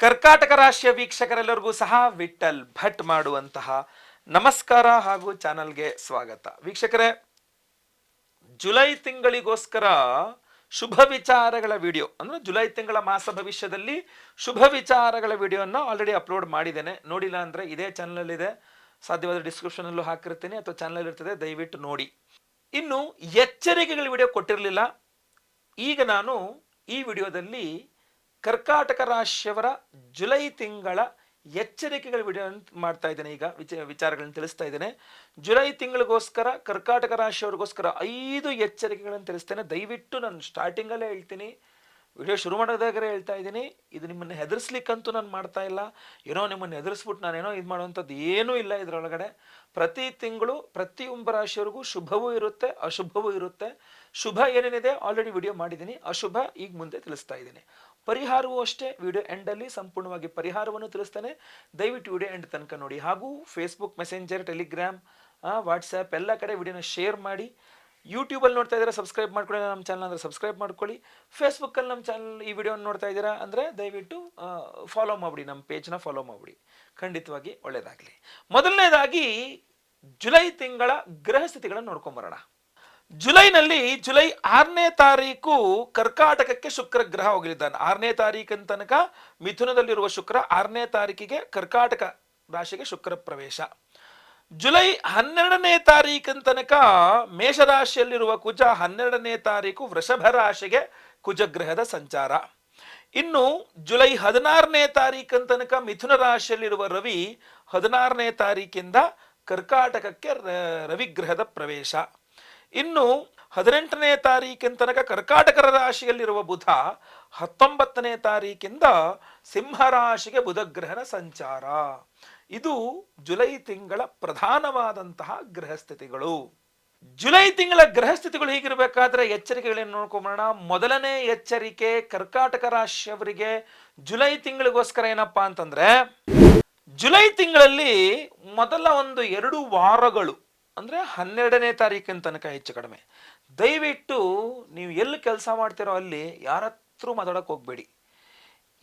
ಕರ್ಕಾಟಕ ರಾಶಿಯ ವೀಕ್ಷಕರೆಲ್ಲರಿಗೂ ಸಹ ವಿಠಲ್ ಭಟ್ ಮಾಡುವಂತಹ ನಮಸ್ಕಾರ ಹಾಗೂ ಚಾನಲ್ಗೆ ಸ್ವಾಗತ. ವೀಕ್ಷಕರೇ, ಜುಲೈ ತಿಂಗಳಿಗೋಸ್ಕರ ಶುಭ ವಿಚಾರಗಳ ವಿಡಿಯೋ, ಅಂದ್ರೆ ಜುಲೈ ತಿಂಗಳ ಮಾಸ ಭವಿಷ್ಯದಲ್ಲಿ ಶುಭ ವಿಚಾರಗಳ ವಿಡಿಯೋನ ಆಲ್ರೆಡಿ ಅಪ್ಲೋಡ್ ಮಾಡಿದ್ದೇನೆ. ನೋಡಿಲ್ಲ ಅಂದ್ರೆ ಇದೇ ಚಾನಲ್ ಇದೆ ಸಾಧ್ಯವಾದ ಡಿಸ್ಕ್ರಿಪ್ಷನ್ ಅಲ್ಲೂ ಹಾಕಿರ್ತೀನಿ ಅಥವಾ ಚಾನಲ್ ಇರ್ತದೆ ದಯವಿಟ್ಟು ನೋಡಿ. ಇನ್ನು ಎಚ್ಚರಿಕೆಗಳ ವಿಡಿಯೋ ಕೊಟ್ಟಿರಲಿಲ್ಲ. ಈಗ ನಾನು ಈ ವಿಡಿಯೋದಲ್ಲಿ ಕರ್ಕಾಟಕ ರಾಶಿಯವರ ಜುಲೈ ತಿಂಗಳ ಎಚ್ಚರಿಕೆಗಳ ವಿಡಿಯೋ ಮಾಡ್ತಾ ಇದ್ದೇನೆ. ಈಗ ವಿಚ, ವಿಚಾರಗಳನ್ನು ತಿಳಿಸ್ತಾ ಇದ್ದೇನೆ. ಜುಲೈ ತಿಂಗಳಿಗೋಸ್ಕರ, ಕರ್ಕಾಟಕ ರಾಶಿಯವ್ರಿಗೋಸ್ಕರ ಐದು ಎಚ್ಚರಿಕೆಗಳನ್ನು ತಿಳಿಸ್ತೇನೆ. ದಯವಿಟ್ಟು ನಾನು ಸ್ಟಾರ್ಟಿಂಗಲ್ಲೇ ಹೇಳ್ತೀನಿ. ವಿಡಿಯೋ ಶುರು ಮಾಡೋದಾಗರೆ ಹೇಳ್ತಾ ಇದ್ದೀನಿ. ಇದು ನಿಮ್ಮನ್ನು ಹೆದರ್ಸ್ಲಿಕ್ಕಂತೂ ನಾನು ಮಾಡ್ತಾ ಇಲ್ಲ. ಏನೋ ನಿಮ್ಮನ್ನು ಹೆದರ್ಸ್ಬಿಟ್ಟು ನಾನೇನೋ ಇದು ಮಾಡುವಂಥದ್ದು ಏನೂ ಇಲ್ಲ ಇದರೊಳಗಡೆ. ಪ್ರತಿ ತಿಂಗಳು ಪ್ರತಿಯೊಬ್ಬ ರಾಶಿಯವರಿಗೂ ಶುಭವೂ ಇರುತ್ತೆ, ಅಶುಭವೂ ಇರುತ್ತೆ. ಶುಭ ಏನೇನಿದೆ? ಆಲ್ರೆಡಿ ವಿಡಿಯೋ ಮಾಡಿದ್ದೀನಿ. ಅಶುಭ ಈಗ ಮುಂದೆ ತಿಳಿಸ್ತಾ ಇದ್ದೀನಿ. ಪರಿಹಾರವೂ ಅಷ್ಟೇ. ವಿಡಿಯೋ ಎಂಡಲ್ಲಿ ಸಂಪೂರ್ಣವಾಗಿ ಪರಿಹಾರವನ್ನು ತಿಳಿಸ್ತೇನೆ. ದಯವಿಟ್ಟು ವಿಡಿಯೋ ಎಂಡ್ ತನಕ ನೋಡಿ. ಹಾಗೂ ಫೇಸ್ಬುಕ್ ಮೆಸೆಂಜರ್ ಟೆಲಿಗ್ರಾಮ್ ವಾಟ್ಸ್ಯಾಪ್ ಎಲ್ಲ ಕಡೆ ವಿಡಿಯೋನ ಶೇರ್ ಮಾಡಿ. ಯೂಟ್ಯೂಬಲ್ಲಿ ನೋಡ್ತಾ ಇದ್ದೀರಾ ಸಬ್ಸ್ಕ್ರೈಬ್ ಮಾಡ್ಕೊಳ್ಳಿ. ನಮ್ಮ ಚಾನಲ್ ಅಂದರೆ ಸಬ್ಸ್ಕ್ರೈಬ್ ಮಾಡ್ಕೊಳ್ಳಿ. ಫೇಸ್ಬುಕ್ಕಲ್ಲಿ ನಮ್ಮ ಚಾನಲ್ ಈ ವಿಡಿಯೋನ ನೋಡ್ತಾ ಇದ್ದೀರಾ ಅಂದರೆ ದಯವಿಟ್ಟು ಫಾಲೋ ಮಾಡಿಬಿಡಿ. ನಮ್ಮ ಪೇಜ್ನ ಫಾಲೋ ಮಾಡಿಬಿಡಿ. ಖಂಡಿತವಾಗಿ ಒಳ್ಳೆಯದಾಗಲಿ ಮೊದಲನೇದಾಗಿ ಜುಲೈ ತಿಂಗಳ ಗ್ರಹ ಸ್ಥಿತಿಗಳನ್ನು ನೋಡ್ಕೊಂಬರೋಣ ಜುಲೈನಲ್ಲಿ ಜುಲೈ ಆರನೇ ತಾರೀಕು ಕರ್ಕಾಟಕಕ್ಕೆ ಶುಕ್ರ ಗ್ರಹ ಹೋಗಲಿದ್ದಾನೆ. ಆರನೇ ತಾರೀಕಿನ ತನಕ ಮಿಥುನದಲ್ಲಿರುವ ಶುಕ್ರ ಆರನೇ ತಾರೀಕಿಗೆ ಕರ್ಕಾಟಕ ರಾಶಿಗೆ ಶುಕ್ರ ಪ್ರವೇಶ. ಜುಲೈ ಹನ್ನೆರಡನೇ ತಾರೀಕಿನ ತನಕ ಮೇಷರಾಶಿಯಲ್ಲಿರುವ ಕುಜ ಹನ್ನೆರಡನೇ ತಾರೀಕು ವೃಷಭ ರಾಶಿಗೆ ಕುಜಗ್ರಹದ ಸಂಚಾರ. ಇನ್ನು ಜುಲೈ ಹದಿನಾರನೇ ತಾರೀಕಿನ ತನಕ ಮಿಥುನ ರಾಶಿಯಲ್ಲಿರುವ ರವಿ ಹದಿನಾರನೇ ತಾರೀಕಿಂದ ಕರ್ಕಾಟಕಕ್ಕೆ ರವಿಗ್ರಹದ ಪ್ರವೇಶ. ಇನ್ನು ಹದಿನೆಂಟನೇ ತಾರೀಕಿನ ತನಕ ಕರ್ಕಾಟಕರ ರಾಶಿಯಲ್ಲಿರುವ ಬುಧ ಹತ್ತೊಂಬತ್ತನೇ ತಾರೀಕಿಂದ ಸಿಂಹರಾಶಿಗೆ ಬುಧಗ್ರಹನ ಸಂಚಾರ. ಇದು ಜುಲೈ ತಿಂಗಳ ಪ್ರಧಾನವಾದಂತಹ ಗ್ರಹಸ್ಥಿತಿಗಳು. ಜುಲೈ ತಿಂಗಳ ಗ್ರಹಸ್ಥಿತಿಗಳು ಹೀಗಿರಬೇಕಾದ್ರೆ ಎಚ್ಚರಿಕೆಗಳೇನು ನೋಡ್ಕೊಂಬೋಣ ಮೊದಲನೇ ಎಚ್ಚರಿಕೆ ಕರ್ಕಾಟಕ ರಾಶಿಯವರಿಗೆ ಜುಲೈ ತಿಂಗಳಿಗೋಸ್ಕರ ಏನಪ್ಪಾ ಅಂತಂದ್ರೆ ಜುಲೈ ತಿಂಗಳಲ್ಲಿ ಮೊದಲ ಒಂದು ಎರಡು ವಾರಗಳು ಅಂದ್ರೆ ಹನ್ನೆರಡನೇ ತಾರೀಕಿನ ತನಕ ಹೆಚ್ಚು ಕಡಿಮೆ. ದಯವಿಟ್ಟು ನೀವು ಎಲ್ಲಿ ಕೆಲಸ ಮಾಡ್ತಿರೋ ಅಲ್ಲಿ ಯಾರ ಹತ್ರ ಮಾತಾಡಕ್ಕೆ ಹೋಗ್ಬೇಡಿ.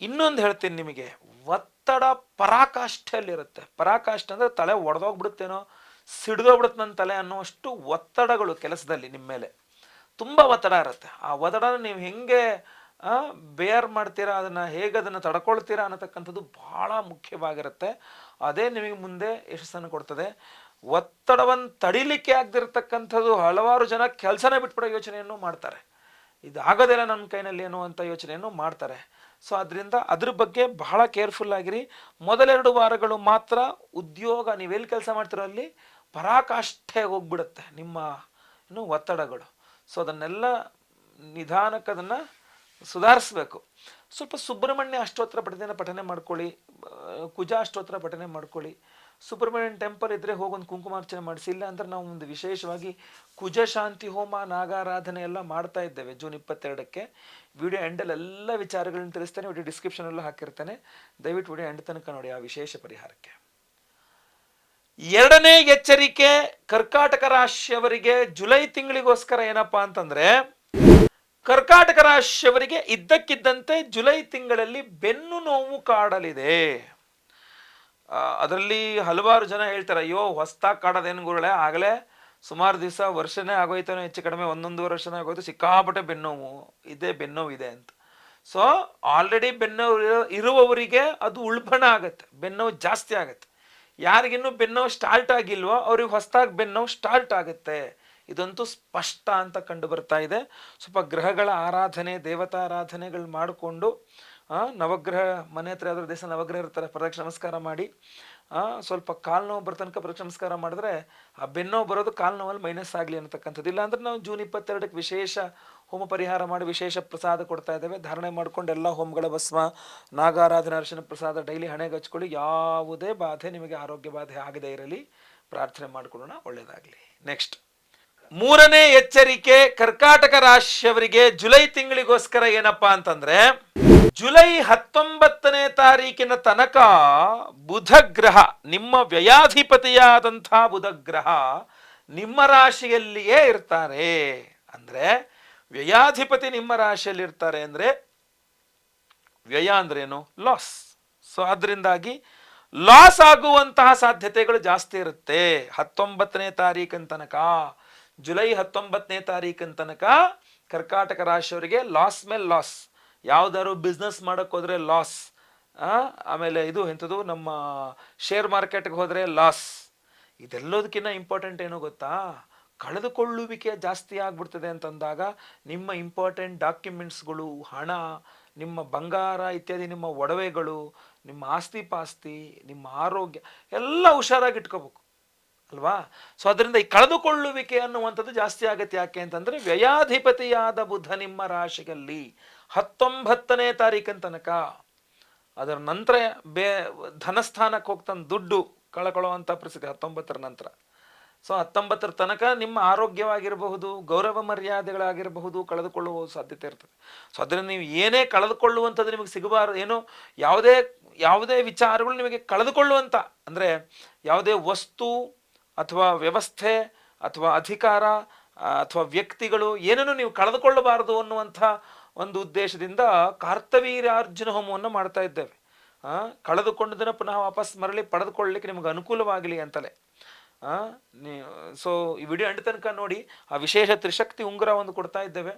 ಇನ್ನೊಂದು ಹೇಳ್ತೀನಿ ನಿಮಗೆ, ಒತ್ತಡ ಪರಾಕಾಷ್ಠೆಯಲ್ಲಿರುತ್ತೆ. ಪರಾಕಾಷ್ಠೆ ಅಂದರೆ ತಲೆ ಒಡೆದೋಗ್ಬಿಡುತ್ತೇನೋ, ಸಿಡಿದೋಗ್ಬಿಡುತ್ತೆ ನನ್ನ ತಲೆ ಅನ್ನೋಷ್ಟು ಒತ್ತಡಗಳು ಕೆಲಸದಲ್ಲಿ ನಿಮ್ಮ ಮೇಲೆ. ತುಂಬ ಒತ್ತಡ ಇರುತ್ತೆ. ಆ ಒತ್ತಡನ ನೀವು ಹೆಂಗೆ ಬೇರ್ ಮಾಡ್ತೀರಾ, ಅದನ್ನು ಹೇಗೆ ಅದನ್ನು ತಡ್ಕೊಳ್ತೀರಾ ಅನ್ನತಕ್ಕಂಥದ್ದು ಭಾಳ ಮುಖ್ಯವಾಗಿರುತ್ತೆ. ಅದೇ ನಿಮಗೆ ಮುಂದೆ ಯಶಸ್ಸನ್ನು ಕೊಡ್ತದೆ. ಒತ್ತಡವನ್ನು ತಡಿಲಿಕ್ಕೆ ಆಗದಿರ್ತಕ್ಕಂಥದ್ದು ಹಲವಾರು ಜನ ಕೆಲಸನೇ ಬಿಟ್ಬಿಡೋ ಯೋಚನೆಯನ್ನು ಮಾಡ್ತಾರೆ. ಇದು ಆಗೋದಿಲ್ಲ ನನ್ನ ಕೈನಲ್ಲಿ ಏನು ಅಂತ ಯೋಚನೆಯನ್ನು ಮಾಡ್ತಾರೆ. ಸೊ ಅದರಿಂದ ಅದ್ರ ಬಗ್ಗೆ ಬಹಳ ಕೇರ್ಫುಲ್ ಆಗಿರಿ. ಮೊದಲೆರಡು ವಾರಗಳು ಮಾತ್ರ ಉದ್ಯೋಗ, ನೀವೆಲ್ಲಿ ಕೆಲಸ ಮಾಡ್ತಿರೋ ಅಲ್ಲಿ ಪರಾಕಾಷ್ಠೆ ಹೋಗ್ಬಿಡುತ್ತೆ ನಿಮ್ಮ ಏನು ಒತ್ತಡಗಳು. ಸೊ, ಅದನ್ನೆಲ್ಲ ನಿಧಾನಕ್ಕೆ ಅದನ್ನು ಸುಧಾರಿಸ್ಬೇಕು. ಸ್ವಲ್ಪ ಸುಬ್ರಹ್ಮಣ್ಯ ಅಷ್ಟೋತ್ತರ ಪಠನೆ ಪಠನೆ ಮಾಡ್ಕೊಳ್ಳಿ. ಕುಜ ಅಷ್ಟೋತ್ತರ ಪಠನೆ ಮಾಡ್ಕೊಳ್ಳಿ. ಸುಬ್ರಹ್ಮಣ್ಯನ ಟೆಂಪಲ್ ಇದ್ರೆ ಹೋಗೊಂದು ಕುಂಕುಮಾರ್ಚನೆ ಮಾಡಿಸಿ ಇಲ್ಲ ಅಂದ್ರೆ ನಾವು ಒಂದು ವಿಶೇಷವಾಗಿ ಕುಜ ಶಾಂತಿ ಹೋಮ, ನಾಗಾರಾಧನೆ ಎಲ್ಲ ಮಾಡ್ತಾ ಇದ್ದೇವೆ ಜೂನ್ ಇಪ್ಪತ್ತೆರಡಕ್ಕೆ. ವಿಡಿಯೋ ಎಂಡಲ್ಲಿ ಎಲ್ಲ ವಿಚಾರಗಳನ್ನ ತಿಳಿಸ್ತೇನೆ ವಿಡಿಯೋ ಎಲ್ಲ ಹಾಕಿರ್ತೇನೆ. ದಯವಿಟ್ಟು ವಿಡಿಯೋ ಎಂಡ್ ತನಕ ನೋಡಿ ಆ ವಿಶೇಷ ಪರಿಹಾರಕ್ಕೆ. ಎರಡನೇ ಎಚ್ಚರಿಕೆ, ಕರ್ಕಾಟಕ ರಾಶಿಯವರಿಗೆ ಜುಲೈ ತಿಂಗಳಿಗೋಸ್ಕರ ಏನಪ್ಪಾ ಅಂತಂದ್ರೆ, ಕರ್ಕಾಟಕ ರಾಶಿಯವರಿಗೆ ಇದ್ದಕ್ಕಿದ್ದಂತೆ ಜುಲೈ ತಿಂಗಳಲ್ಲಿ ಬೆನ್ನು ನೋವು ಕಾಡಲಿದೆ. ಅದರಲ್ಲಿ ಹಲವಾರು ಜನ ಹೇಳ್ತಾರೆ, ಅಯ್ಯೋ ಹೊಸ್ತಾಗಿ ಕಾಡೋದೇನು ಗುರುಳೆ ಆಗಲೇ ಸುಮಾರು ದಿವಸ ವರ್ಷನೇ ಆಗೋಯ್ತಾನೋ, ಹೆಚ್ಚು ಕಡಿಮೆ ಒಂದೊಂದು ವರ್ಷನೇ ಆಗೋಯ್ತು, ಸಿಕ್ಕಾಪಟ್ಟೆ ಬೆನ್ನೋವು ಇದೆ ಬೆನ್ನೋವು ಇದೆ ಅಂತ. ಸೊ ಆಲ್ರೆಡಿ ಬೆನ್ನೋವು ಇರುವವರಿಗೆ ಅದು ಉಳ್ಬಣ ಆಗತ್ತೆ ಬೆನ್ನೋವು ಜಾಸ್ತಿ ಆಗತ್ತೆ. ಯಾರಿಗಿನ್ನೂ ಬೆನ್ನೋವು ಸ್ಟಾರ್ಟ್ ಆಗಿಲ್ವೋ, ಅವ್ರಿಗೆ ಹೊಸ್ತಾಗಿ ಬೆನ್ನೋವು ಸ್ಟಾರ್ಟ್ ಆಗುತ್ತೆ. ಇದಂತೂ ಸ್ಪಷ್ಟ ಅಂತ ಕಂಡು ಬರ್ತಾ ಇದೆ. ಸ್ವಲ್ಪ ಗ್ರಹಗಳ ಆರಾಧನೆ ದೇವತಾರಾಧನೆಗಳು ಮಾಡಿಕೊಂಡು ನವಗ್ರಹ, ಮನೆ ಹತ್ರ ಯಾವ್ದಾದ್ರು ದೇಶ ನವಗ್ರಹ ಇರ್ತಾರೆ ಪ್ರದಕ್ಷ ನಮಸ್ಕಾರ ಮಾಡಿ ಸ್ವಲ್ಪ ಕಾಲು ನೋವು ಬರೋ ತನಕ ಪ್ರದಕ್ಷ ನಮಸ್ಕಾರ ಮಾಡಿದ್ರೆ ಆ ಬೆನ್ನೋವು ಬರೋದು ಕಾಲು ನೋವಲ್ಲಿ ಮೈನಸ್ ಆಗಲಿ ಅನ್ನತಕ್ಕಂಥದ್ದು. ಇಲ್ಲ ಅಂದ್ರೆ ನಾವು ಜೂನ್ ಇಪ್ಪತ್ತೆರಡಕ್ಕೆ ವಿಶೇಷ ಹೋಮ ಪರಿಹಾರ ಮಾಡಿ ವಿಶೇಷ ಪ್ರಸಾದ ಕೊಡ್ತಾ ಇದ್ದೇವೆ. ಧಾರಣೆ ಮಾಡ್ಕೊಂಡು ಎಲ್ಲ ಹೋಮಗಳ ಭಸ್ಮ, ನಾಗಾರಾಧನೆ, ಅರ್ಶನ ಪ್ರಸಾದ, ಡೈಲಿ ಹಣೆಗೆ ಹಚ್ಕೊಳ್ಳಿ. ಯಾವುದೇ ಬಾಧೆ ನಿಮಗೆ ಆರೋಗ್ಯ ಬಾಧೆ ಆಗದೇ ಇರಲಿ. ಪ್ರಾರ್ಥನೆ ಮಾಡಿಕೊಳ್ಳೋಣ. ಒಳ್ಳೆಯದಾಗಲಿ ನೆಕ್ಸ್ಟ್ ಮೂರನೇ ಎಚ್ಚರಿಕೆ ಕರ್ಕಾಟಕ ರಾಶಿಯವರಿಗೆ ಜುಲೈ ತಿಂಗಳಿಗೋಸ್ಕರ ಏನಪ್ಪಾ ಅಂತಂದ್ರೆ, ಜುಲೈ ಹತ್ತೊಂಬತ್ತನೇ ತಾರೀಕಿನ ತನಕ ಬುಧ ಗ್ರಹ ನಿಮ್ಮ ವ್ಯಯಾಧಿಪತಿಯಾದಂಥ ಬುಧ ಗ್ರಹ ನಿಮ್ಮ ರಾಶಿಯಲ್ಲಿಯೇ ಇರ್ತಾರೆ. ಅಂದ್ರೆ ವ್ಯಯಾಧಿಪತಿ ನಿಮ್ಮ ರಾಶಿಯಲ್ಲಿ ಇರ್ತಾರೆ ಅಂದ್ರೆ ವ್ಯಯ ಅಂದ್ರೇನು? ಲಾಸ್ ಸೊ ಅದರಿಂದಾಗಿ ಲಾಸ್ ಆಗುವಂತಹ ಸಾಧ್ಯತೆಗಳು ಜಾಸ್ತಿ ಇರುತ್ತೆ. ಹತ್ತೊಂಬತ್ತನೇ ತಾರೀಕಿನ ತನಕ ಜುಲೈ ಹತ್ತೊಂಬತ್ತನೇ ತಾರೀಕಿನ ತನಕ ಕರ್ಕಾಟಕ ರಾಶಿಯವರಿಗೆ ಲಾಸ್ ಮೇಲೆ ಲಾಸ್ ಯಾವ್ದಾದ್ರು ಬಿಸ್ನೆಸ್ ಹೋದ್ರೆ ಲಾಸ್ ಆಮೇಲೆ ಇದು ಎಂಥದ್ದು ನಮ್ಮ ಶೇರ್ ಮಾರ್ಕೆಟ್ಗೆ ಹೋದ್ರೆ ಲಾಸ್ ಇದೆಲ್ಲದಕ್ಕಿಂತ ಇಂಪಾರ್ಟೆಂಟ್ ಏನು ಗೊತ್ತಾ? ಕಳೆದುಕೊಳ್ಳುವಿಕೆ ಜಾಸ್ತಿ ಆಗ್ಬಿಡ್ತದೆ ಅಂತಂದಾಗ ನಿಮ್ಮ ಇಂಪಾರ್ಟೆಂಟ್ ಡಾಕ್ಯುಮೆಂಟ್ಸ್ಗಳು ಹಣ, ನಿಮ್ಮ ಬಂಗಾರ ಇತ್ಯಾದಿ, ನಿಮ್ಮ ಒಡವೆಗಳು, ನಿಮ್ಮ ಆಸ್ತಿ ಪಾಸ್ತಿ, ನಿಮ್ಮ ಆರೋಗ್ಯ, ಎಲ್ಲ ಹುಷಾರಾಗಿ ಇಟ್ಕೋಬೇಕು. ಅಲ್ವಾ? ಸೊ ಅದರಿಂದ ಈ ಕಳೆದುಕೊಳ್ಳುವಿಕೆ ಅನ್ನುವಂಥದ್ದು ಜಾಸ್ತಿ ಆಗತ್ತೆ ಯಾಕೆ ಅಂತಂದ್ರೆ ವ್ಯಯಾಧಿಪತಿಯಾದ ಬುಧ ನಿಮ್ಮ ರಾಶಿಯಲ್ಲಿ ಹತ್ತೊಂಬತ್ತನೇ ತಾರೀಕಿನ ತನಕ. ಅದರ ನಂತರ ಬೇ, ಧನಸ್ಥಾನಕ್ಕೆ ಹೋಗ್ತಾನೆ ದುಡ್ಡು ಕಳ್ಕೊಳ್ಳುವಂಥ ಪರಿಸ್ಥಿತಿ ಹತ್ತೊಂಬತ್ತರ ನಂತರ. ಸೊ ಹತ್ತೊಂಬತ್ತರ ತನಕ ನಿಮ್ಮ ಆರೋಗ್ಯವಾಗಿರಬಹುದು, ಗೌರವ ಮರ್ಯಾದೆಗಳಾಗಿರಬಹುದು ಕಳೆದುಕೊಳ್ಳುವ ಸಾಧ್ಯತೆ ಇರ್ತದೆ. ಸೊ ಅದರಿಂದ ನೀವು ಏನೇ ಕಳೆದುಕೊಳ್ಳುವಂಥದ್ದು ನಿಮಗೆ ಸಿಗಬಾರದು. ಏನು? ಯಾವುದೇ ಯಾವುದೇ ವಿಚಾರಗಳು ನಿಮಗೆ ಕಳೆದುಕೊಳ್ಳುವಂಥ, ಅಂದರೆ ಯಾವುದೇ ವಸ್ತು ಅಥವಾ ವ್ಯವಸ್ಥೆ ಅಥವಾ ಅಧಿಕಾರ ಅಥವಾ ವ್ಯಕ್ತಿಗಳು ಏನನ್ನು ನೀವು ಕಳೆದುಕೊಳ್ಳಬಾರದು ಅನ್ನುವಂಥ ಒಂದು ಉದ್ದೇಶದಿಂದ ಕಾರ್ತವೀರ್ಯಾರ್ಜುನ ಹೋಮವನ್ನು ಮಾಡ್ತಾ ಇದ್ದೇವೆ. ಕಳೆದುಕೊಂಡದನ್ನು ಪುನಃ ವಾಪಸ್ ಮರಳಿ ಪಡೆದುಕೊಳ್ಳಲಿಕ್ಕೆ ನಿಮಗೆ ಅನುಕೂಲವಾಗಲಿ ಅಂತಲೇ. ಸೊ ಈ ವಿಡಿಯೋ ಅಂಡ್ ತನಕ ನೋಡಿ, ಆ ವಿಶೇಷ ತ್ರಿಶಕ್ತಿ ಉಂಗುರ ಒಂದು ಕೊಡ್ತಾ ಇದ್ದೇವೆ.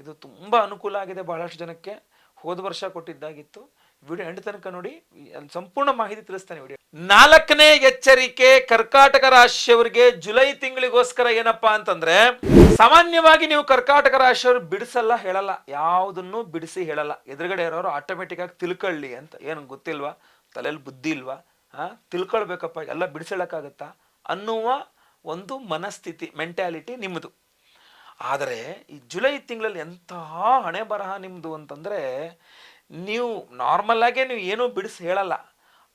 ಇದು ತುಂಬ ಅನುಕೂಲ ಆಗಿದೆ ಬಹಳಷ್ಟು ಜನಕ್ಕೆ. ಹೋದ ವರ್ಷ ಕೊಟ್ಟಿದ್ದಾಗಿತ್ತು. ವಿಡಿಯೋ ಎಂಡ್ ತನಕ ನೋಡಿ ಅಲ್ಲಿ ಸಂಪೂರ್ಣ ಮಾಹಿತಿ ತಿಳಿಸ್ತಾನೆ ವಿಡಿಯೋ. ನಾಲ್ಕನೇ ಎಚ್ಚರಿಕೆ ಕರ್ಕಾಟಕ ರಾಶಿಯವರಿಗೆ ಜುಲೈ ತಿಂಗಳಿಗೋಸ್ಕರ ಏನಪ್ಪಾ ಅಂತಂದ್ರೆ, ಸಾಮಾನ್ಯವಾಗಿ ನೀವು ಕರ್ಕಾಟಕ ರಾಶಿಯವರು ಬಿಡಿಸಲ್ಲ, ಹೇಳಲ್ಲ. ಯಾವುದನ್ನು ಬಿಡಿಸಿ ಹೇಳಲ್ಲ. ಎದುರುಗಡೆ ಇರೋರು ಆಟೋಮೆಟಿಕ್ ಆಗಿ ತಿಳ್ಕೊಳ್ಳಿ ಅಂತ. ಏನು ಗೊತ್ತಿಲ್ವಾ? ತಲೆಯಲ್ಲಿ ಬುದ್ಧಿ ಇಲ್ವಾ? ಹಾ? ತಿಳ್ಕೊಳ್ಬೇಕಪ್ಪ. ಎಲ್ಲ ಬಿಡಿಸಳಕ್ಕಾಗತ್ತಾ ಅನ್ನುವ ಒಂದು ಮನಸ್ಥಿತಿ ಮೆಂಟ್ಯಾಲಿಟಿ ನಿಮ್ಮದು ಆದರೆ, ಈ ಜುಲೈ ತಿಂಗಳಲ್ಲಿ ಎಂತಹ ಹಣೆ ಬರಹ ನಿಮ್ಮದು ಅಂತಂದರೆ ನೀವು ನಾರ್ಮಲ್ ಆಗೇ ನೀವು ಏನೂ ಬಿಡಿಸಿ ಹೇಳಲ್ಲ.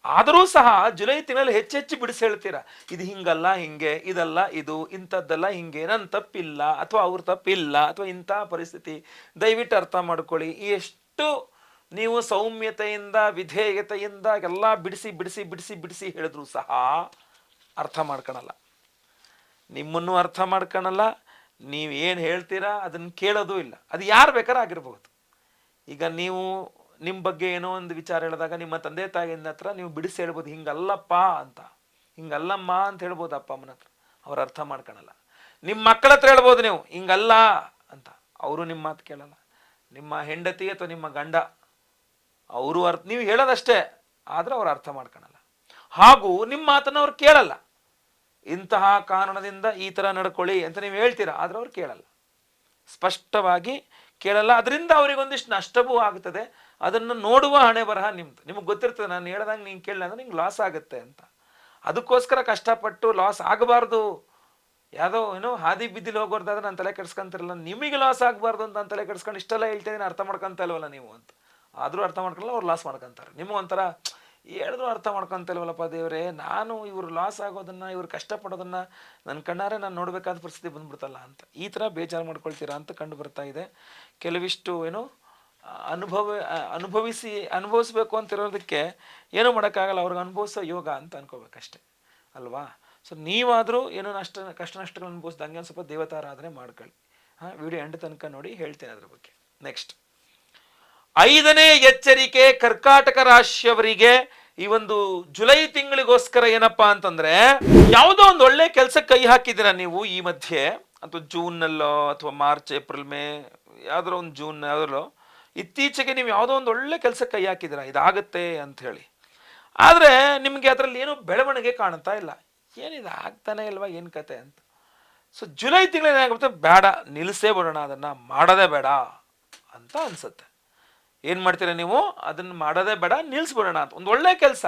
ಆದರೂ ಸಹ ಜುಲೈ ತಿಂಗಳಲ್ಲಿ ಹೆಚ್ಚೆಚ್ಚು ಬಿಡಿಸಿ ಹೇಳ್ತೀರಾ. ಇದು ಹಿಂಗಲ್ಲ, ಹಿಂಗೆ, ಇದಲ್ಲ, ಇದು, ಇಂಥದ್ದಲ್ಲ, ಹಿಂಗೆ ನನ್ನ ತಪ್ಪಿಲ್ಲ, ಅಥವಾ ಅವ್ರ ತಪ್ಪಿಲ್ಲ, ಅಥವಾ ಇಂಥ ಪರಿಸ್ಥಿತಿ. ದಯವಿಟ್ಟು ಅರ್ಥ ಮಾಡ್ಕೊಳ್ಳಿ. ಎಷ್ಟು ನೀವು ಸೌಮ್ಯತೆಯಿಂದ, ವಿಧೇಯತೆಯಿಂದ ಎಲ್ಲ ಬಿಡಿಸಿ ಬಿಡಿಸಿ ಬಿಡಿಸಿ ಬಿಡಿಸಿ ಹೇಳಿದ್ರು ಸಹ ಅರ್ಥ ಮಾಡ್ಕೊಳಲ್ಲ ನಿಮ್ಮನ್ನು ಅರ್ಥ ಮಾಡ್ಕೊಳಲ್ಲ ಏನು ಹೇಳ್ತೀರಾ ಅದನ್ನು ಕೇಳೋದು ಇಲ್ಲ. ಅದು ಯಾರು ಬೇಕಾದ್ರೂ ಆಗಿರ್ಬೋದು. ಈಗ ನೀವು ನಿಮ್ಮ ಬಗ್ಗೆ ಏನೋ ಒಂದು ವಿಚಾರ ಹೇಳಿದಾಗ ನಿಮ್ಮ ತಂದೆ ತಾಯಿನ ಹತ್ರ ನೀವು ಬಿಡಿಸಿ ಹೇಳ್ಬೋದು, ಹಿಂಗಲ್ಲಪ್ಪ ಅಂತ. ಹಿಂಗಲ್ಲಮ್ಮ ಅಂತ ಹೇಳ್ಬೋದು ಅಪ್ಪ ಅಮ್ಮನ ಹತ್ರ. ಅವ್ರು ಅರ್ಥ ಮಾಡ್ಕೊಳಲ್ಲ. ನಿಮ್ಮ ಮಕ್ಕಳ ಹತ್ರ ಹೇಳ್ಬೋದು ನೀವು, ಹಿಂಗಲ್ಲ ಅಂತ. ಅವರು ನಿಮ್ಮ ಮಾತು ಕೇಳಲ್ಲ. ನಿಮ್ಮ ಹೆಂಡತಿ ಅಥವಾ ನಿಮ್ಮ ಗಂಡ, ಅವರು ಅರ್ಥ ನೀವು ಹೇಳೋದಷ್ಟೇ, ಆದ್ರೆ ಅವ್ರು ಅರ್ಥ ಮಾಡ್ಕೊಳಲ್ಲ. ಹಾಗೂ ನಿಮ್ಮ ಮಾತನ್ನು ಅವ್ರು ಕೇಳಲ್ಲ. ಇಂತಹ ಕಾರಣದಿಂದ ಈ ಥರ ನಡ್ಕೊಳ್ಳಿ ಅಂತ ನೀವು ಹೇಳ್ತೀರಾ, ಆದ್ರೆ ಅವ್ರು ಕೇಳಲ್ಲ. ಸ್ಪಷ್ಟವಾಗಿ ಕೇಳಲ್ಲ. ಅದರಿಂದ ಅವರಿಗೊಂದಿಷ್ಟು ನಷ್ಟವೂ ಆಗ್ತದೆ. ಅದನ್ನು ನೋಡುವ ಹಣೆ ಬರಹ ನಿಮ್ದು. ನಿಮ್ಗೆ ಗೊತ್ತಿರ್ತದೆ, ನಾನು ಹೇಳ್ದಂಗೆ ನೀನು ಕೇಳಿಲ್ಲ ಅಂದ್ರೆ ನಿಂಗೆ ಲಾಸ್ ಆಗುತ್ತೆ ಅಂತ. ಅದಕ್ಕೋಸ್ಕರ ಕಷ್ಟಪಟ್ಟು ಲಾಸ್ ಆಗಬಾರ್ದು. ಯಾವುದೋ ಏನೋ ಹಾದಿ ಬಿದ್ದಿಲಿ ಹೋಗೋರ್ದಾದ್ರೆ ನಾನು ತಲೆ ಕೆಡ್ಸ್ಕೊಂತಿರಲ್ಲ. ನಿಮಗೆ ಲಾಸ್ ಆಗಬಾರ್ದು ಅಂತ ತಲೆ ಕೆಡ್ಸ್ಕೊಂಡು ಇಷ್ಟೆಲ್ಲ ಹೇಳ್ತೇನೆ ಅರ್ಥ ಮಾಡ್ಕೊಂತ ಇಲ್ವಲ್ಲ ನೀವು ಅಂತ. ಆದರೂ ಅರ್ಥ ಮಾಡ್ಕೊಳ್ಳಲ್ಲ, ಅವ್ರು ಲಾಸ್ ಮಾಡ್ಕೊಂತಾರೆ. ನಿಮಗೊಂಥರ ಹೇಳಿದ್ರು ಅರ್ಥ ಮಾಡ್ಕೊಂತಲ್ವಲ್ಲಪ್ಪ ದೇವರೇ? ನಾನು ಇವರು ಲಾಸ್ ಆಗೋದನ್ನ, ಇವ್ರು ಕಷ್ಟಪಡೋದನ್ನ ನನ್ನ ಕಣ್ಣಾರೆ ನಾನು ನೋಡಬೇಕಾದ ಪರಿಸ್ಥಿತಿ ಬಂದ್ಬಿಡ್ತಲ್ಲ ಅಂತ. ಈ ಥರ ಬೇಜಾರು ಮಾಡ್ಕೊಳ್ತೀರಾ ಅಂತ ಕಂಡು ಬರ್ತಾ ಇದೆ. ಕೆಲವಿಷ್ಟು ಏನು, ಅನುಭವ, ಅನುಭವಿಸಿ, ಅನುಭವಿಸ್ಬೇಕು ಅಂತ ಇರೋದಕ್ಕೆ ಏನೂ ಮಾಡೋಕ್ಕಾಗಲ್ಲ, ಅವ್ರಿಗೆ ಅನುಭವಿಸೋ ಯೋಗ ಅಂತ ಅನ್ಕೋಬೇಕಷ್ಟೆ. ಅಲ್ವಾ? ಸೊ ನೀವಾದರೂ ಏನು ನಷ್ಟ, ಕಷ್ಟ ನಷ್ಟಗಳನ್ನು ಅನುಭವಿಸ್ದಂಗೆ ಒಂದು ಸ್ವಲ್ಪ ದೇವತಾರಾಧನೆ ಮಾಡ್ಕೊಳ್ಳಿ. ಹಾಂ ವಿಡಿಯೋ ಎಂಡ್ ತನಕ ನೋಡಿ ಹೇಳ್ತೇನೆ ಅದ್ರ ಬಗ್ಗೆ. ನೆಕ್ಸ್ಟ್ ಐದನೇ ಎಚ್ಚರಿಕೆ ಕರ್ಕಾಟಕ ರಾಶಿಯವರಿಗೆ ಈ ಒಂದು ಜುಲೈ ತಿಂಗಳಿಗೋಸ್ಕರ ಏನಪ್ಪಾ ಅಂತಂದ್ರೆ, ಯಾವುದೋ ಒಂದು ಒಳ್ಳೆ ಕೆಲಸ ಕೈ ಹಾಕಿದ್ದೀರಾ ನೀವು ಈ ಮಧ್ಯೆ? ಅಥವಾ ಜೂನ್ನಲ್ಲೋ, ಅಥವಾ ಮಾರ್ಚ್, ಏಪ್ರಿಲ್, ಮೇ ಯಾವ್ದಾರ ಒಂದು ಜೂನ್ ಯಾವ್ದ್ರಲ್ಲೋ ಇತ್ತೀಚೆಗೆ ನೀವು ಯಾವುದೋ ಒಂದು ಒಳ್ಳೆ ಕೆಲಸ ಕೈ ಹಾಕಿದ್ದೀರ? ಇದಾಗತ್ತೆ ಅಂತ ಹೇಳಿ. ಆದರೆ ನಿಮಗೆ ಅದರಲ್ಲಿ ಏನೂ ಬೆಳವಣಿಗೆ ಕಾಣ್ತಾ ಇಲ್ಲ. ಏನಿದು ಆಗ್ತಾನೆ ಇಲ್ವಾ? ಏನು ಕತೆ ಅಂತ. ಸೊ ಜುಲೈ ತಿಂಗಳಲ್ಲಿ ಏನಾಗುತ್ತೆ? ಬೇಡ ನಿಲ್ಲಿಸೇ ಬಿಡೋಣ, ಅದನ್ನು ಮಾಡೋದೇ ಬೇಡ ಅಂತ ಅನ್ಸುತ್ತೆ. ಏನು ಮಾಡ್ತೀರಾ ನೀವು? ಅದನ್ನು ಮಾಡೋದೇ ಬೇಡ ನಿಲ್ಲಿಸ್ಬಿಡೋಣ ಅಂತ. ಒಂದು ಒಳ್ಳೆ ಕೆಲಸ.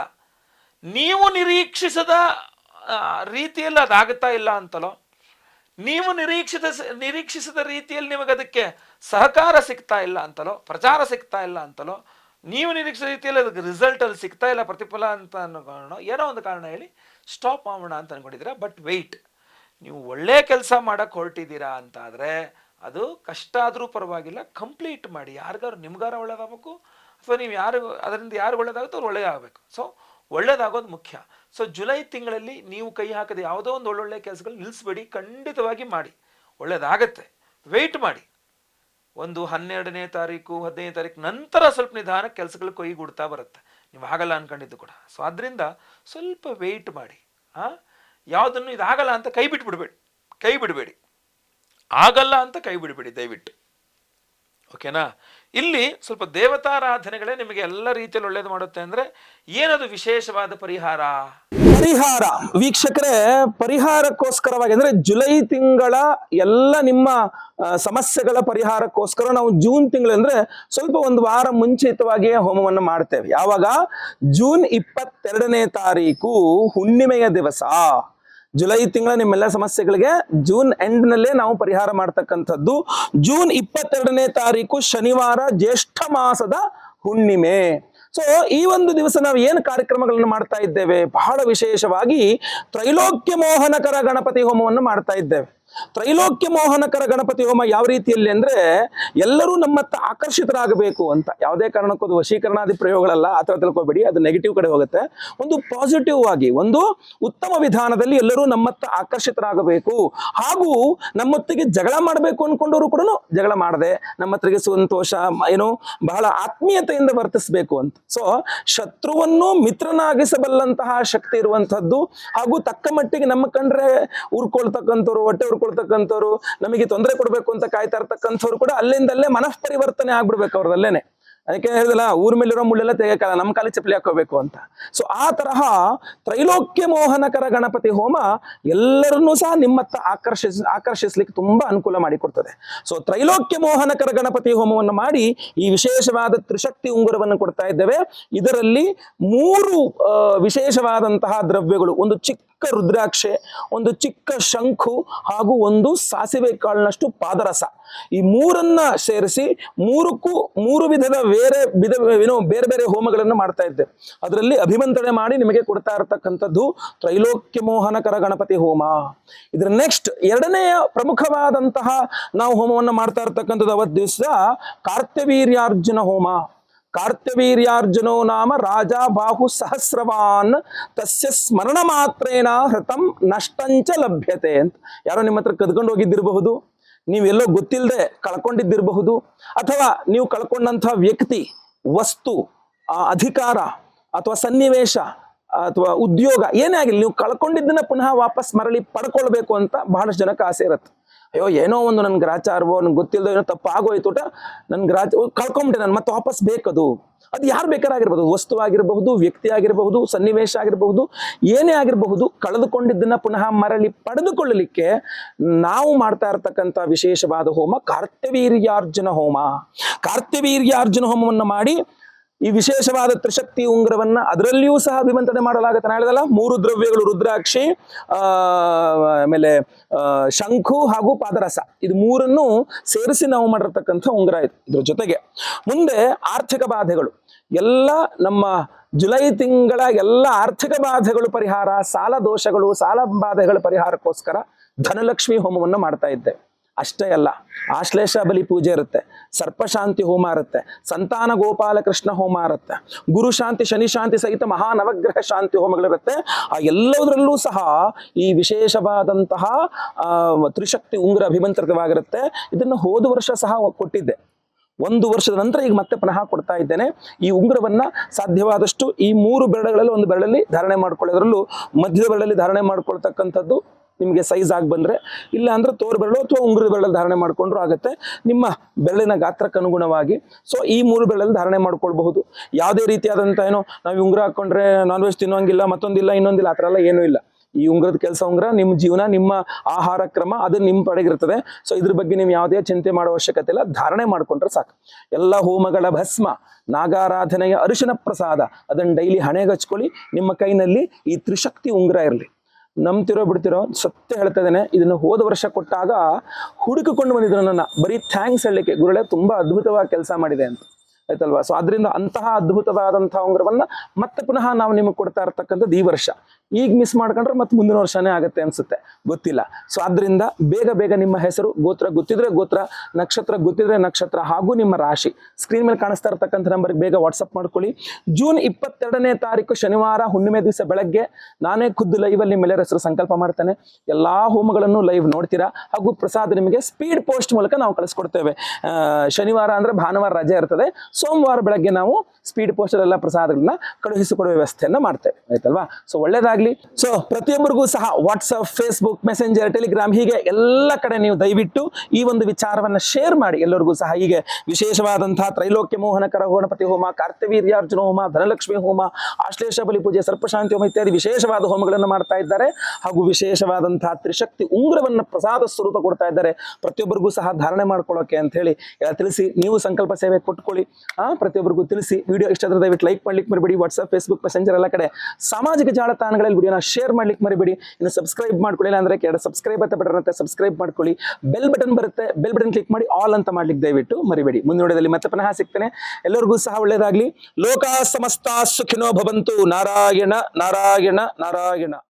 ನೀವು ನಿರೀಕ್ಷಿಸದ ರೀತಿಯಲ್ಲಿ ಅದಾಗುತ್ತಾ ಇಲ್ಲ ಅಂತಲೋ, ನೀವು ನಿರೀಕ್ಷಿತ, ನಿರೀಕ್ಷಿಸಿದ ರೀತಿಯಲ್ಲಿ ನಿಮಗೆ ಅದಕ್ಕೆ ಸಹಕಾರ ಸಿಗ್ತಾ ಇಲ್ಲ ಅಂತಲೋ, ಪ್ರಚಾರ ಸಿಗ್ತಾ ಇಲ್ಲ ಅಂತಲೋ, ನೀವು ನಿರೀಕ್ಷಿಸಿದ ರೀತಿಯಲ್ಲಿ ಅದಕ್ಕೆ ರಿಸಲ್ಟ್ ಅಲ್ಲಿ ಸಿಗ್ತಾ ಇಲ್ಲ, ಪ್ರತಿಫಲ ಅಂತ ಅನ್ನೋ ಕಾರಣ ಏನೋ ಒಂದು ಕಾರಣ ಹೇಳಿ ಸ್ಟಾಪ್ ಮಾಡೋಣ ಅಂತ ಅನ್ಕೊಂಡಿದ್ದೀರಾ. ಬಟ್ ವೆಯ್ಟ್ ನೀವು ಒಳ್ಳೆ ಕೆಲಸ ಮಾಡಕ್ಕೆ ಹೊರಟಿದ್ದೀರಾ ಅಂತ ಆದರೆ ಅದು ಕಷ್ಟ ಆದರೂ ಪರವಾಗಿಲ್ಲ ಕಂಪ್ಲೀಟ್ ಮಾಡಿ. ಯಾರಿಗಾದ್ರು ನಿಮ್ಗಾರ ಒಳ್ಳೇದಾಗಬೇಕು, ಅಥವಾ ನೀವು ಯಾರು, ಅದರಿಂದ ಯಾರು ಒಳ್ಳೇದಾಗುತ್ತೋ ಅವ್ರು ಒಳ್ಳೇದಾಗಬೇಕು. ಸೊ ಒಳ್ಳೇದಾಗೋದು ಮುಖ್ಯ. ಸೊ ಜುಲೈ ತಿಂಗಳಲ್ಲಿ ನೀವು ಕೈ ಹಾಕದೆ ಯಾವುದೋ ಒಂದು ಒಳ್ಳೊಳ್ಳೆ ಕೆಲಸಗಳು ನಿಲ್ಲಿಸ್ಬೇಡಿ ಖಂಡಿತವಾಗಿ ಮಾಡಿ. ಒಳ್ಳೇದಾಗತ್ತೆ. ವೆಯ್ಟ್ ಮಾಡಿ. ಒಂದು ಹನ್ನೆರಡನೇ ತಾರೀಕು ಹದಿನೈದು ತಾರೀಕು ನಂತರ ಸ್ವಲ್ಪ ನಿಧಾನ ಕೆಲಸಗಳು ಕೈಗೂಡ್ತಾ ಬರುತ್ತೆ. ನೀವು ಆಗಲ್ಲ ಅನ್ಕೊಂಡಿದ್ದು ಕೂಡ. ಸೊ ಅದರಿಂದ ಸ್ವಲ್ಪ ವೆಯ್ಟ್ ಮಾಡಿ. ಹಾಂ ಯಾವುದನ್ನು ಇದಾಗಲ್ಲ ಅಂತ ಕೈ ಬಿಟ್ಬಿಡ್ಬೇಡಿ. ಕೈ ಬಿಡಬೇಡಿ. ಆಗಲ್ಲ ಅಂತ ಕೈ ಬಿಡಿಬಿಡಿ, ದಯವಿಟ್ಟು. ಓಕೆನಾ? ಇಲ್ಲಿ ಸ್ವಲ್ಪ ದೇವತಾರಾಧನೆಗಳೇ ನಿಮಗೆ ಎಲ್ಲ ರೀತಿಯಲ್ಲಿ ಒಳ್ಳೇದು ಮಾಡುತ್ತೆ ಅಂದ್ರೆ ಏನದು ವಿಶೇಷವಾದ ಪರಿಹಾರ? ಪರಿಹಾರ. ವೀಕ್ಷಕರೇ, ಪರಿಹಾರಕ್ಕೋಸ್ಕರವಾಗಿ ಅಂದ್ರೆ ಜುಲೈ ತಿಂಗಳ ಎಲ್ಲ ನಿಮ್ಮ ಸಮಸ್ಯೆಗಳ ಪರಿಹಾರಕ್ಕೋಸ್ಕರ ನಾವು ಜೂನ್ ತಿಂಗಳು ಅಂದ್ರೆ ಸ್ವಲ್ಪ ಒಂದು ವಾರ ಮುಂಚಿತವಾಗಿಯೇ ಹೋಮವನ್ನು ಮಾಡ್ತೇವೆ. ಯಾವಾಗ? ಜೂನ್ ಇಪ್ಪತ್ತೆರಡನೇ ತಾರೀಕು ಹುಣ್ಣಿಮೆಯ ದಿವಸ. ಜುಲೈ ತಿಂಗಳ ನಿಮ್ಮೆಲ್ಲ ಸಮಸ್ಯೆಗಳಿಗೆ ಜೂನ್ ಎಂಡ್ ನಲ್ಲೇ ನಾವು ಪರಿಹಾರ ಮಾಡ್ತಕ್ಕಂಥದ್ದು. ಜೂನ್ ಇಪ್ಪತ್ತೆರಡನೇ ತಾರೀಕು ಶನಿವಾರ ಜ್ಯೇಷ್ಠ ಮಾಸದ ಹುಣ್ಣಿಮೆ. ಸೊ ಈ ಒಂದು ದಿವಸ ನಾವು ಏನು ಕಾರ್ಯಕ್ರಮಗಳನ್ನು ಮಾಡ್ತಾ ಇದ್ದೇವೆ? ಬಹಳ ವಿಶೇಷವಾಗಿ ತ್ರೈಲೋಕ್ಯ ಮೋಹನಕರ ಗಣಪತಿ ಹೋಮವನ್ನು ಮಾಡ್ತಾ ಇದ್ದೇವೆ. ತ್ರೈಲೋಕ್ಯ ಮೋಹನಕರ ಗಣಪತಿ ಹೋಮ ಯಾವ ರೀತಿಯಲ್ಲಿ ಅಂದ್ರೆ ಎಲ್ಲರೂ ನಮ್ಮತ್ತ ಆಕರ್ಷಿತರಾಗಬೇಕು ಅಂತ. ಯಾವುದೇ ಕಾರಣಕ್ಕೂ ಅದು ವಶೀಕರಣಾದಿ ಪ್ರಯೋಗಗಳಲ್ಲ, ಆ ಥರ ತಿಳ್ಕೊಬೇಡಿ, ಅದು ನೆಗೆಟಿವ್ ಕಡೆ ಹೋಗುತ್ತೆ. ಒಂದು ಪಾಸಿಟಿವ್ ಆಗಿ, ಒಂದು ಉತ್ತಮ ವಿಧಾನದಲ್ಲಿ ಎಲ್ಲರೂ ನಮ್ಮತ್ತ ಆಕರ್ಷಿತರಾಗಬೇಕು. ಹಾಗೂ ನಮ್ಮೊತ್ತಿಗೆ ಜಗಳ ಮಾಡಬೇಕು ಅನ್ಕೊಂಡವರು ಕೂಡ ಜಗಳ ಮಾಡದೆ, ನಮ್ಮತ್ತಿಗೆ ಸಂತೋಷ ಏನು, ಬಹಳ ಆತ್ಮೀಯತೆಯಿಂದ ವರ್ತಿಸಬೇಕು ಅಂತ. ಸೊ ಶತ್ರುವನ್ನು ಮಿತ್ರನಾಗಿಸಬಲ್ಲಂತಹ ಶಕ್ತಿ ಇರುವಂತಹದ್ದು ಹಾಗೂ ತಕ್ಕ ಮಟ್ಟಿಗೆ ನಮ್ಮ ಕಂಡ್ರೆ ಉರ್ಕೊಳ್ತಕ್ಕಂಥವ್ರು ಹೊಟ್ಟೆ ಉರ್ಕೊಳ್ತಕ್ಕಂಥವ್ರು ನಮಗೆ ತೊಂದರೆ ಕೊಡಬೇಕು ಅಂತ ಕಾಯ್ತಾ ಇರ್ತಕ್ಕಂಥವ್ರು ಕೂಡ ಅಲ್ಲಿಂದಲ್ಲೇ ಮನಃಪರಿವರ್ತನೆ ಆಗ್ಬಿಡ್ಬೇಕು ಅವ್ರದಲ್ಲೇನೆ. ಅದಕ್ಕೆ ಹೇಳಿದಲ್ಲ ಊರ್ ಮೇಲಿರೋ ಮುಳ್ಳೆಲ್ಲ ತೆಗೆಯಕ್ಕಲ್ಲ ನಮ್ಮ ಕಾಲಿ ಚಪ್ಪಲಿ ಹಾಕೋಬೇಕು ಅಂತ. ಸೊ ಆ ತರಹ ತ್ರೈಲೋಕ್ಯ ಮೋಹನಕರ ಗಣಪತಿ ಹೋಮ ಎಲ್ಲರನ್ನೂ ಸಹ ನಿಮ್ಮತ್ತ ಆಕರ್ಷಿಸ್, ಆಕರ್ಷಿಸ್ಲಿಕ್ಕೆ ತುಂಬಾ ಅನುಕೂಲ ಮಾಡಿಕೊಡ್ತದೆ ಸೊ ತ್ರೈಲೋಕ್ಯ ಮೋಹನಕರ ಗಣಪತಿ ಹೋಮವನ್ನು ಮಾಡಿ ಈ ವಿಶೇಷವಾದ ತ್ರಿಶಕ್ತಿ ಉಂಗುರವನ್ನು ಕೊಡ್ತಾ ಇದ್ದೇವೆ. ಇದರಲ್ಲಿ ಮೂರು ವಿಶೇಷವಾದಂತಹ ದ್ರವ್ಯಗಳು, ಒಂದು ಚಿಕ್ಕ ರುದ್ರಾಕ್ಷೆ, ಒಂದು ಚಿಕ್ಕ ಶಂಖು ಹಾಗೂ ಒಂದು ಸಾಸಿವೆ ಕಾಳಿನಷ್ಟು ಪಾದರಸ. ಈ ಮೂರನ್ನ ಸೇರಿಸಿ ಮೂರಕ್ಕೂ ಮೂರು ವಿಧದ ಬೇರೆ ವಿಧ ಏನೋ ಬೇರೆ ಬೇರೆ ಹೋಮಗಳನ್ನು ಮಾಡ್ತಾ ಇದ್ದೆ. ಅದರಲ್ಲಿ ಅಭಿಮಂತ್ರಣೆ ಮಾಡಿ ನಿಮಗೆ ಕೊಡ್ತಾ ಇರತಕ್ಕಂಥದ್ದು ತ್ರೈಲೋಕ್ಯ ಮೋಹನಕರ ಗಣಪತಿ ಹೋಮ. ಇದರ ನೆಕ್ಸ್ಟ್ ಎರಡನೆಯ ಪ್ರಮುಖವಾದಂತಹ ನಾವು ಹೋಮವನ್ನು ಮಾಡ್ತಾ ಇರ್ತಕ್ಕಂಥದ್ದು ಅವತ್ತು ದಿವಸ ಕಾರ್ತವೀರ್ಯಾರ್ಜುನ ಹೋಮ. ಕಾರ್ತ್ಯವೀರ್ಯಾರ್ಜುನೋ ನಾಮ ರಾಜ ಬಾಹು ಸಹಸ್ರವಾನ್ ತಸ್ಯ ಸ್ಮರಣ ಮಾತ್ರೇನ ಹೃತಂ ನಷ್ಟಂಚ ಲಭ್ಯತೆ ಅಂತ. ಯಾರೋ ನಿಮ್ಮ ಹತ್ರ ಕದ್ಕೊಂಡು ಹೋಗಿದ್ದಿರಬಹುದು? ನೀವೆಲ್ಲೋ ಗೊತ್ತಿಲ್ಲದೆ ಕಳ್ಕೊಂಡಿದ್ದಿರಬಹುದು? ಅಥವಾ ನೀವು ಕಳ್ಕೊಂಡಂಥ ವ್ಯಕ್ತಿ, ವಸ್ತು ಅಧಿಕಾರ ಅಥವಾ ಸನ್ನಿವೇಶ ಅಥವಾ ಉದ್ಯೋಗ ಏನೇ ಆಗಿಲ್ಲ ನೀವು ಕಳ್ಕೊಂಡಿದ್ದನ್ನ ಪುನಃ ವಾಪಸ್ ಮರಳಿ ಪಡ್ಕೊಳ್ಬೇಕು ಅಂತ ಬಹಳಷ್ಟು ಜನಕ್ಕೆ ಆಸೆ ಇರುತ್ತೆ. ಅಯ್ಯೋ, ಏನೋ ಒಂದು ನನ್ ಗ್ರಾಚಾರವೋ, ನನ್ಗೆ ಗೊತ್ತಿಲ್ಲದೋ ಏನೋ ತಪ್ಪು ಆಗೋಯ್ತು ಊಟ ನನ್ ಗ್ರಾಚ ಕಳ್ಕೊಂಬಿಟ್ಟೆ ನಾನು, ಮತ್ತೆ ವಾಪಸ್ ಬೇಕದು? ಅದು ಯಾರು ಬೇಕಾರಾಗಿರ್ಬೋದು? ವಸ್ತು ಆಗಿರಬಹುದು, ವ್ಯಕ್ತಿ ಆಗಿರಬಹುದು, ಸನ್ನಿವೇಶ ಆಗಿರಬಹುದು, ಏನೇ ಆಗಿರಬಹುದು, ಕಳೆದುಕೊಂಡಿದ್ದನ್ನ ಪುನಃ ಮರಳಿ ಪಡೆದುಕೊಳ್ಳಲಿಕ್ಕೆ ನಾವು ಮಾಡ್ತಾ ಇರತಕ್ಕಂಥ ವಿಶೇಷವಾದ ಹೋಮ ಕಾರ್ತವೀರ್ಯಾರ್ಜುನ ಹೋಮ. ಕಾರ್ತವೀರ್ಯಾರ್ಜುನ ಹೋಮವನ್ನು ಮಾಡಿ ಈ ವಿಶೇಷವಾದ ತ್ರಿಶಕ್ತಿ ಉಂಗ್ರವನ್ನ ಅದರಲ್ಲಿಯೂ ಸಹ ವಿಮಂತನೆ ಮಾಡಲಾಗುತ್ತೆ. ಹೇಳಿದಲ್ಲ, ಮೂರು ದ್ರವ್ಯಗಳು, ರುದ್ರಾಕ್ಷಿ ಆಮೇಲೆ ಶಂಖು ಹಾಗೂ ಪಾದರಸ. ಇದು ಮೂರನ್ನು ಸೇರಿಸಿ ನಾವು ಮಾಡಿರ್ತಕ್ಕಂಥ ಉಂಗ್ರ ಇದು. ಇದ್ರ ಜೊತೆಗೆ ಮುಂದೆ ಆರ್ಥಿಕ ಬಾಧೆಗಳು. ಎಲ್ಲ ನಮ್ಮ ಜುಲೈ ತಿಂಗಳ ಎಲ್ಲ ಆರ್ಥಿಕ ಬಾಧೆಗಳು ಪರಿಹಾರ, ಸಾಲ ದೋಷಗಳು, ಸಾಲ ಬಾಧೆಗಳ ಪರಿಹಾರಕ್ಕೋಸ್ಕರ ಧನಲಕ್ಷ್ಮಿ ಹೋಮವನ್ನು ಮಾಡ್ತಾ ಇದ್ದೇವೆ ಅಷ್ಟೇ ಅಲ್ಲ, ಆಶ್ಲೇಷ ಬಲಿ ಪೂಜೆ ಇರುತ್ತೆ, ಸರ್ಪಶಾಂತಿ ಹೋಮ ಇರುತ್ತೆ, ಸಂತಾನ ಗೋಪಾಲಕೃಷ್ಣ ಹೋಮ ಇರುತ್ತೆ, ಗುರು ಶಾಂತಿ, ಶನಿ ಶಾಂತಿ ಸಹಿತ ಮಹಾ ನವಗ್ರಹ ಶಾಂತಿ ಹೋಮಗಳಿರುತ್ತೆ ಆ ಎಲ್ಲದರಲ್ಲೂ ಸಹ ಈ ವಿಶೇಷವಾದಂತಹ ತ್ರಿಶಕ್ತಿ ಉಂಗುರ ಅಭಿಮಂತ್ರಿತವಾಗಿರುತ್ತೆ. ಇದನ್ನು ಹೋದ ವರ್ಷ ಸಹ ಕೊಟ್ಟಿದ್ದೆ. ಒಂದು ವರ್ಷದ ನಂತರ ಈಗ ಮತ್ತೆ ಪುನಃ ಕೊಡ್ತಾ ಇದ್ದೇನೆ. ಈ ಉಂಗುರವನ್ನ ಸಾಧ್ಯವಾದಷ್ಟು ಈ ಮೂರು ಬೆರಳುಗಳಲ್ಲಿ, ಒಂದು ಬೆರಳಲ್ಲಿ ಧಾರಣೆ ಮಾಡ್ಕೊಳ್ಳೋದ್ರಲ್ಲೂ ಮಧ್ಯದ ಬೆರಳಲ್ಲಿ ಧಾರಣೆ ಮಾಡ್ಕೊಳ್ತಕ್ಕಂಥದ್ದು ನಿಮಗೆ ಸೈಜ್ ಆಗಿ ಬಂದರೆ, ಇಲ್ಲ ಅಂದರೆ ತೋರು ಬೆರಳು ಅಥವಾ ಉಂಗುರ ಬೆರಳಲ್ಲಿ ಧಾರಣೆ ಮಾಡ್ಕೊಂಡ್ರು ಆಗುತ್ತೆ. ನಿಮ್ಮ ಬೆರಳಿನ ಗಾತ್ರಕ್ಕೆ ಅನುಗುಣವಾಗಿ ಸೊ ಈ ಮೂರು ಬೆರಳಲ್ಲಿ ಧಾರಣೆ ಮಾಡ್ಕೊಳ್ಬಹುದು. ಯಾವುದೇ ರೀತಿಯಾದಂಥ ಏನೋ, ನಾವು ಉಂಗುರ ಹಾಕ್ಕೊಂಡ್ರೆ ನಾನ್ ವೆಜ್ ತಿನ್ನೋಂಗಿಲ್ಲ, ಮತ್ತೊಂದಿಲ್ಲ, ಇನ್ನೊಂದಿಲ್ಲ, ಆ ಥರ ಎಲ್ಲ ಏನೂ ಇಲ್ಲ. ಈ ಉಂಗುರದ ಕೆಲಸ ಉಂಗುರ ನಿಮ್ಮ ಜೀವನ, ನಿಮ್ಮ ಆಹಾರ ಕ್ರಮ, ಅದು ನಿಮ್ಮ ಪಡೆಗಿರ್ತದೆ. ಸೊ ಇದ್ರ ಬಗ್ಗೆ ನೀವು ಯಾವುದೇ ಚಿಂತೆ ಮಾಡೋ ಅವಶ್ಯಕತೆ ಇಲ್ಲ, ಧಾರಣೆ ಮಾಡ್ಕೊಂಡ್ರೆ ಸಾಕು. ಎಲ್ಲ ಹೋಮಗಳ ಭಸ್ಮ, ನಾಗಾರಾಧನೆಯ ಅರಿಶಿನ ಪ್ರಸಾದ, ಅದನ್ನು ಡೈಲಿ ಹಣೆಗೆ ಹಚ್ಕೊಳ್ಳಿ, ನಿಮ್ಮ ಕೈನಲ್ಲಿ ಈ ತ್ರಿಶಕ್ತಿ ಉಂಗುರ ಇರಲಿ. ನಂಬ್ತಿರೋ ಬಿಡ್ತಿರೋ ಸತ್ಯ ಹೇಳ್ತಾ ಇದ್ದೇನೆ. ಇದನ್ನು ಹೋದ ವರ್ಷ ಕೊಟ್ಟಾಗ ಹುಡುಕಿಕೊಂಡು ಬಂದಿದ್ರು ನನ್ನ ಬರೀ ಥ್ಯಾಂಕ್ಸ್ ಹೇಳಲಿಕ್ಕೆ. ಗುರುಳೆ ತುಂಬಾ ಅದ್ಭುತವಾಗಿ ಕೆಲಸ ಮಾಡಿದೆ ಅಂತ. ಆಯ್ತಲ್ವಾ? ಸೊ ಅದರಿಂದ ಅಂತಹ ಅದ್ಭುತವಾದಂತಹ ಉಂಗ್ರವನ್ನ ಮತ್ತೆ ಪುನಃ ನಾವು ನಿಮಗೆ ಕೊಡ್ತಾ ಇರ್ತಕ್ಕಂಥದ್ದು ಈ ವರ್ಷ. ಈಗ ಮಿಸ್ ಮಾಡ್ಕೊಂಡ್ರೆ ಮತ್ತೆ ಮುಂದಿನ ವರ್ಷನೇ ಆಗುತ್ತೆ ಅನ್ಸುತ್ತೆ. ಗೊತ್ತಿಲ್ಲ. ಸೊ ಆದ್ರಿಂದ ಬೇಗ ಬೇಗ ನಿಮ್ಮ ಹೆಸರು, ಗೋತ್ರ ಗೊತ್ತಿದ್ರೆ ಗೋತ್ರ, ನಕ್ಷತ್ರ ಗೊತ್ತಿದ್ರೆ ನಕ್ಷತ್ರ ಹಾಗೂ ನಿಮ್ಮ ರಾಶಿ. ಸ್ಕ್ರೀನ್ ಮೇಲೆ ಕಾಣಿಸ್ತಾ ಇರತಕ್ಕಂಥ ನಂಬರ್ಗೆ ಬೇಗ ವಾಟ್ಸಪ್ ಮಾಡ್ಕೊಳ್ಳಿ. ಜೂನ್ ಇಪ್ಪತ್ತೆರಡನೇ ತಾರೀಕು ಶನಿವಾರ, ಹುಣ್ಣಿಮೆ ದಿವಸ ಬೆಳಗ್ಗೆ ನಾನೇ ಖುದ್ದು ಲೈವಲ್ಲಿ ನಿಮ್ಮೆಲ್ಲರ ಹೆಸರು ಸಂಕಲ್ಪ ಮಾಡ್ತೇನೆ. ಎಲ್ಲಾ ಹೋಮಗಳನ್ನು ಲೈವ್ ನೋಡ್ತೀರಾ ಹಾಗೂ ಪ್ರಸಾದ ನಿಮಗೆ ಸ್ಪೀಡ್ ಪೋಸ್ಟ್ ಮೂಲಕ ನಾವು ಕಳಿಸ್ಕೊಡ್ತೇವೆ. ಶನಿವಾರ ಅಂದ್ರೆ ಭಾನುವಾರ ರಜೆ ಇರ್ತದೆ. ಸೋಮವಾರ ಬೆಳಗ್ಗೆ ನಾವು ಸ್ಪೀಡ್ ಪೋಸ್ಟ್ ಪ್ರಸಾದಗಳನ್ನ ಕಳುಹಿಸಿಕೊಡುವ ವ್ಯವಸ್ಥೆಯನ್ನ ಮಾಡ್ತೇವೆ. ಆಯ್ತಲ್ವಾ? ಸೊ ಒಳ್ಳೇದಾಗ್ಲಿ ಸೊ ಪ್ರತಿಯೊಬ್ಬರಿಗೂ ಸಹ ವಾಟ್ಸಪ್ ಫೇಸ್ಬುಕ್ ಮೆಸೆಂಜರ್ ಟೆಲಿಗ್ರಾಮ್ ಹೀಗೆ ಎಲ್ಲ ಕಡೆ ನೀವು ದಯವಿಟ್ಟು ಈ ಒಂದು ವಿಚಾರವನ್ನ ಶೇರ್ ಮಾಡಿ. ಎಲ್ಲರಿಗೂ ಸಹ ಹೀಗೆ ವಿಶೇಷವಾದಂತಹ ತ್ರೈಲೋಕ್ಯ ಮೋಹನಕರ ಗಣಪತಿ ಹೋಮ ಕಾರ್ತವೀರ್ಯಾರ್ಜುನ ಹೋಮ, ಧನಲಕ್ಷ್ಮಿ ಹೋಮ, ಆಶ್ಲೇಷ ಬಲಿ ಪೂಜೆ ಸರ್ಪಶಾಂತಿ ಹೋಮ ಇತ್ಯಾದಿ ವಿಶೇಷವಾದ ಹೋಮಗಳನ್ನು ಮಾಡ್ತಾ ಇದ್ದಾರೆ. ಹಾಗೂ ವಿಶೇಷವಾದಂತಹ ತ್ರಿಶಕ್ತಿ ಉಂಗುರವನ್ನು ಪ್ರಸಾದ ಸ್ವರೂಪ ಕೊಡ್ತಾ ಇದ್ದಾರೆ. ಪ್ರತಿಯೊಬ್ಬರಿಗೂ ಸಹ ಧಾರಣೆ ಮಾಡ್ಕೊಳ್ಳೋಕೆ ಅಂತ ಹೇಳಿ ತಿಳಿಸಿ, ನೀವು ಸಂಕಲ್ಪ ಸೇವೆ ಕೊಟ್ಕೊಳ್ಳಿ. ಆ, ಪ್ರತಿಯೊಬ್ಬರಿಗೂ ತಿಳಿಸಿ. ವಿಡಿಯೋ ಇಷ್ಟ ದಯವಿಟ್ಟು ಲೈಕ್ ಮಾಡ್ಲಿಕ್ಕೆ ಮರಿಬೇಡಿ. ವಾಟ್ಸಪ್ ಫೇಸ್ಬುಕ್ ಮೆಸೆಂಜರ್ ಎಲ್ಲ ಕಡೆ ಸಾಮಾಜಿಕ ಜಾಲತಾಣಗಳಲ್ಲಿ ವಿಡಿಯೋನ ಶೇರ್ ಮಾಡ್ಲಿಕ್ಕೆ ಮರಿಬೇಡಿ. ಇನ್ನು ಸಬ್ಸ್ಕ್ರೈಬ್ ಮಾಡ್ಕೊಳ್ಳಿಲ್ಲ ಅಂದ್ರೆ ಕೆಳ ಸಬ್ಸ್ಕ್ರೈಬ್ ಅಂತ ಬಟನ್ ಅಂತ ಸಬ್ಸ್ಕ್ರೈಬ್ ಮಾಡ್ಕೊಳ್ಳಿ. ಬೆಲ್ ಬಟನ್ ಬರುತ್ತೆ. ಬೆಲ್ ಬಟನ್ ಕ್ಲಿಕ್ ಮಾಡಿ ಆಲ್ ಅಂತ ಮಾಡ್ಲಿಕ್ಕೆ ದಯವಿಟ್ಟು ಮರಿಬೇಡಿ. ಮುಂದಿನ ಮತ್ತೆ ಪುನಃ ಸಿಗ್ತೇನೆ. ಎಲ್ಲರಿಗೂ ಸಹ ಒಳ್ಳೇದಾಗ್ಲಿ. ಲೋಕ ಸಮಸ್ತ ಸುಖಿನೋ ಭವಂತು. ನಾರಾಯಣ ನಾರಾಯಣ ನಾರಾಯಣ.